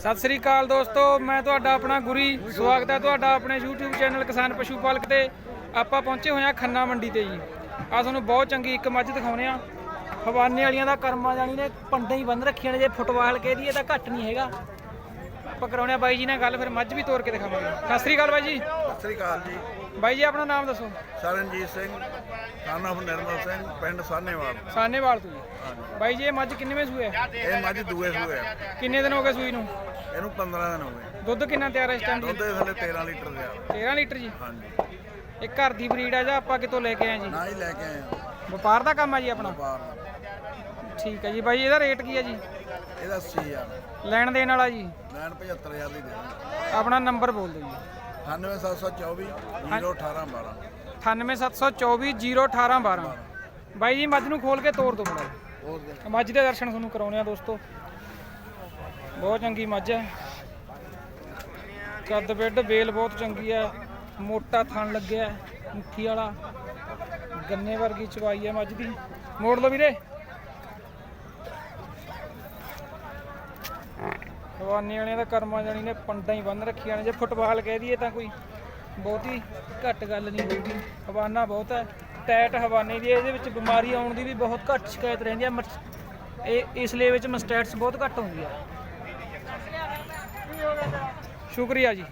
ਸਤਿ ਸ੍ਰੀ ਅਕਾਲ ਦੋਸਤੋ ਮੈਂ ਤੁਹਾਡਾ ਆਪਣਾ ਗੁਰੀ। ਸਵਾਗਤ ਹੈ ਤੁਹਾਡਾ ਆਪਣੇ YouTube ਚੈਨਲ ਕਿਸਾਨ ਪਸ਼ੂ ਪਾਲਕ ਤੇ। ਆਪਾਂ ਪਹੁੰਚੇ ਹੋਏ ਹਾਂ ਖੰਨਾ ਮੰਡੀ ਤੇ ਜੀ। ਆ ਤੁਹਾਨੂੰ ਬਹੁਤ ਚੰਗੀ ਇੱਕ ਮੱਝ ਦਿਖਾਉਣੇ ਆ। ਹਵਾਨੇ ਵਾਲੀਆਂ ਦਾ ਕਰਮਾ ਜਾਣੀ ਨੇ ਪੰਡਾਂ ਹੀ ਬੰਨ ਰੱਖੀਆਂ ਨੇ ਜੇ ਫੁੱਟਬਾਲ ਕਹਿ ਦਈਏ ਤਾਂ ਘੱਟ ਨਹੀਂ ਹੈਗਾ। ਆਪਾਂ ਕਰਾਉਣੇ ਆ ਬਾਈ ਜੀ ਨਾਲ ਗੱਲ ਫਿਰ ਮੱਝ ਵੀ ਤੋੜ ਕੇ ਦਿਖਾਵਾਂਗੇ। ਸਤਿ ਸ੍ਰੀ ਅਕਾਲ ਬਾਈ ਜੀ। ਸਤਿ ਸ੍ਰੀ ਅਕਾਲ ਜੀ। ਬਾਈ ਜੀ ਆਪਣਾ ਨਾਮ ਦੱਸੋ। ਸਰਨਜੀਤ ਸਿੰਘ of ਨਿਰਮਲ ਸਿੰਘ ਪਿੰਡ ਸਾਨੇਵਾਲ। ਸਾਨੇਵਾਲ ਤੋਂ ਜੀ। ਬਾਈ ਜੀ ਇਹ ਮੱਝ ਕਿੰਨੇਵੇਂ ਸੂਏ ਆ? ਇਹ ਮੱਝ ਦੂਏ ਸੂਏ ਆ ਕਿੰਨੇ ਦਿਨ ਹੋ ਗਏ ਸੂਈ ਨੂੰ? ਇਹਨੂੰ 15 ਦਿਨ ਹੋ ਗਏ। ਦੁੱਧ ਕਿੰਨਾ ਤਿਆਰ ਹੈ ਇਸ ਟਾਈਮ ਦੁੱਧ ਦੇ ਥੱਲੇ 13 ਲੀਟਰ ਦਿਆ 13 ਲੀਟਰ ਜੀ? ਹਾਂਜੀ। ਇਹ ਘਰ ਦੀ ਬਰੀਡ ਆ ਜਾਂ ਆਪਾਂ ਕਿਤੋਂ ਲੈ ਕੇ ਆਏ ਜੀ? ਨਾ ਹੀ ਲੈ ਕੇ ਆਏ ਆ। ਵਪਾਰ ਦਾ ਕੰਮ ਆ ਜੀ ਆਪਣਾ? ਵਪਾਰ ਠੀਕ ਹੈ ਜੀ ਬਾਈ ਇਹਦਾ ਰੇਟ ਕੀ ਹੈ ਜੀ? ਇਹਦਾ 80000 ਲੈਣ ਦੇਣ ਵਾਲਾ ਜੀ? ਲੈਣ 75000 ਦੀ ਦੇ ਆਪਣਾ ਨੰਬਰ ਬੋਲ ਦਿਓ ਜੀ। 98724 01812 98724 ਬਾਈ ਜੀ ਮੱਝ ਨੂੰ ਖੋਲ ਕੇ ਤੋੜ ਦੋ ਬੜਾ ਹੋਰ ਦੇ ਮੱਝ ਦੇ ਦਰਸ਼ਨ ਤੁਹਾਨੂੰ ਕਰਾਉਣੇ ਆ ਦੋਸਤੋ। ਬਹੁਤ ਚੰਗੀ ਮੱਝ ਹੈ। ਕੱਦ ਬੈੱਡ ਬੇਲ ਬਹੁਤ ਚੰਗੀ ਹੈ। ਮੋਟਾ ਥਣ ਲੱਗਿਆ ਹੈ, ਮੁੱਠੀ ਵਾਲਾ। ਗੰਨੇ ਵਰਗੀ ਚਵਾਈ ਹੈ ਮੱਝ ਦੀ। ਮੋੜ ਲਓ ਵੀਰੇ। ਹਵਾਨੇ ਵਾਲਿਆਂ ਦਾ ਕਰਮਾ ਜਾਣੀ ਨੇ ਪੰਡਾਂ ਹੀ ਬੰਨ ਰੱਖੀਆਂ ਨੇ। ਜੇ ਫੁੱਟਬਾਲ ਕਹਿ ਦਈਏ ਤਾਂ ਕੋਈ ਬਹੁਤੀ ਘੱਟ ਗੱਲ ਨਹੀਂ ਹੋਊਗੀ। ਹਵਾਨਾ ਬਹੁਤ ਹੈ। ਟੈਟ ਹਵਾਨੇ ਦੀ ਇਹਦੇ ਵਿੱਚ ਬਿਮਾਰੀ ਆਉਣ ਦੀ ਵੀ ਬਹੁਤ ਘੱਟ ਸ਼ਿਕਾਇਤ ਰਹਿੰਦੀ ਹੈ। ਮਸ- ਇਹ ਇਸ ਲਈ ਵਿੱਚ ਮਸਟੈਟਸ ਬਹੁਤ ਘੱਟ ਹੁੰਦੀ ਹੈ। ਸ਼ੁਕਰੀਆ ਜੀ।